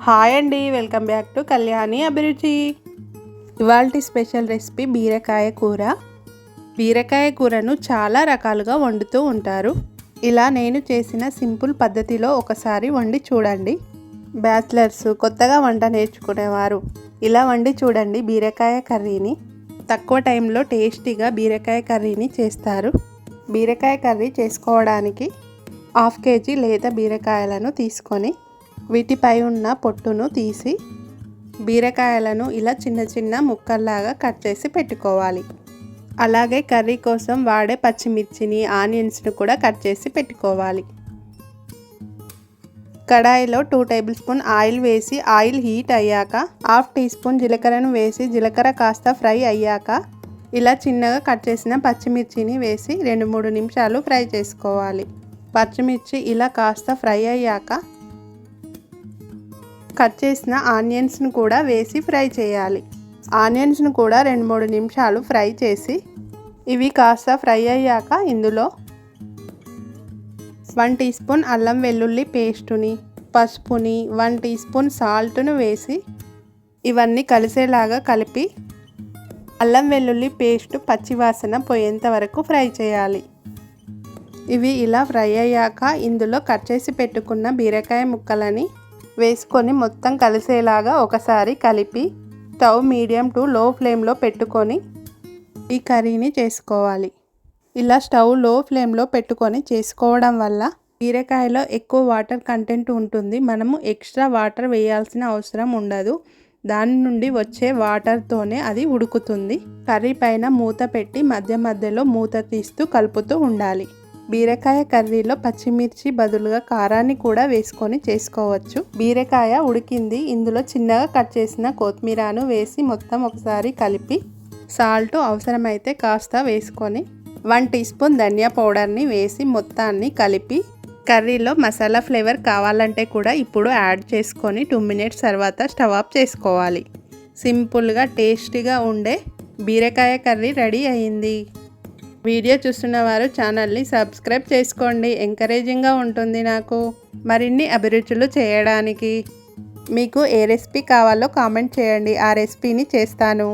Hi అండి welcome back to Kalyani అభిరుచి. ఇవాల్టి స్పెషల్ రెసిపీ బీరకాయ కూర. బీరకాయ కూరను చాలా రకాలుగా వండుతూ ఉంటారు. ఇలా నేను చేసిన సింపుల్ పద్ధతిలో ఒకసారి వండి చూడండి. బ్యాచిలర్స్ కొత్తగా వంట నేర్చుకునేవారు. ఇలా వండి చూడండి బీరకాయ కర్రీని. తక్కువ టైంలో టేస్టీగా బీరకాయ కర్రీని చేస్తారు. బీరకాయ కర్రీ చేసుకోవడానికి హాఫ్ కేజీ లేత బీరకాయలను తీసుకొని వీటిపై ఉన్న పొట్టును తీసి బీరకాయలను ఇలా చిన్న చిన్న ముక్కల్లాగా కట్ చేసి పెట్టుకోవాలి. అలాగే కర్రీ కోసం వాడే పచ్చిమిర్చిని ఆనియన్స్ని కూడా కట్ చేసి పెట్టుకోవాలి. కడాయిలో టూ టేబుల్ స్పూన్ ఆయిల్ వేసి ఆయిల్ హీట్ అయ్యాక హాఫ్ టీ స్పూన్ జీలకర్రను వేసి జీలకర్ర కాస్త ఫ్రై అయ్యాక ఇలా చిన్నగా కట్ చేసిన పచ్చిమిర్చిని వేసి రెండు మూడు నిమిషాలు ఫ్రై చేసుకోవాలి. పచ్చిమిర్చి ఇలా కాస్త ఫ్రై అయ్యాక కట్ చేసిన ఆనియన్స్ను కూడా వేసి ఫ్రై చేయాలి. ఆనియన్స్ను కూడా రెండు మూడు నిమిషాలు ఫ్రై చేసి ఇవి కాస్త ఫ్రై అయ్యాక ఇందులో వన్ టీ స్పూన్ అల్లం వెల్లుల్లి పేస్టుని పసుపుని వన్ టీ స్పూన్ సాల్ట్ను వేసి ఇవన్నీ కలిసేలాగా కలిపి అల్లం వెల్లుల్లి పేస్ట్ పచ్చివాసన పోయేంత వరకు ఫ్రై చేయాలి. ఇవి ఇలా ఫ్రై అయ్యాక ఇందులో కట్ చేసి పెట్టుకున్న బీరకాయ ముక్కలని వేసుకొని మొత్తం కలిసేలాగా ఒకసారి కలిపి స్టవ్ మీడియం టు లో ఫ్లేమ్లో పెట్టుకొని ఈ కర్రీని చేసుకోవాలి. ఇలా స్టవ్లో ఫ్లేమ్లో పెట్టుకొని చేసుకోవడం వల్ల బీరకాయలో ఎక్కువ వాటర్ కంటెంట్ ఉంటుంది. మనము ఎక్స్ట్రా వాటర్ వేయాల్సిన అవసరం ఉండదు. దాని నుండి వచ్చే వాటర్తోనే అది ఉడుకుతుంది. కర్రీ పైన మూత పెట్టి మధ్య మధ్యలో మూత తీస్తూ కలుపుతూ ఉండాలి. బీరకాయ కర్రీలో పచ్చిమిర్చి బదులుగా కారాన్ని కూడా వేసుకొని చేసుకోవచ్చు. బీరకాయ ఉడికింది. ఇందులో చిన్నగా కట్ చేసిన కొత్తిమీరను వేసి మొత్తం ఒకసారి కలిపి సాల్ట్ అవసరమైతే కాస్త వేసుకొని వన్ టీ స్పూన్ ధనియా పౌడర్ని వేసి మొత్తాన్ని కలిపి కర్రీలో మసాలా ఫ్లేవర్ కావాలంటే కూడా ఇప్పుడు యాడ్ చేసుకొని టూ మినిట్స్ తర్వాత స్టవ్ ఆఫ్ చేసుకోవాలి. సింపుల్గా టేస్టీగా ఉండే బీరకాయ కర్రీ రెడీ అయింది. వీడియో చూస్తున్న వారు ఛానల్ని సబ్స్క్రైబ్ చేసుకోండి. ఎంకరేజింగ్గా ఉంటుంది నాకు మరిన్ని అభిరుచులు చేయడానికి. మీకు ఏ రెసిపీ కావాలో కామెంట్ చేయండి. ఆ రెసిపీని చేస్తాను.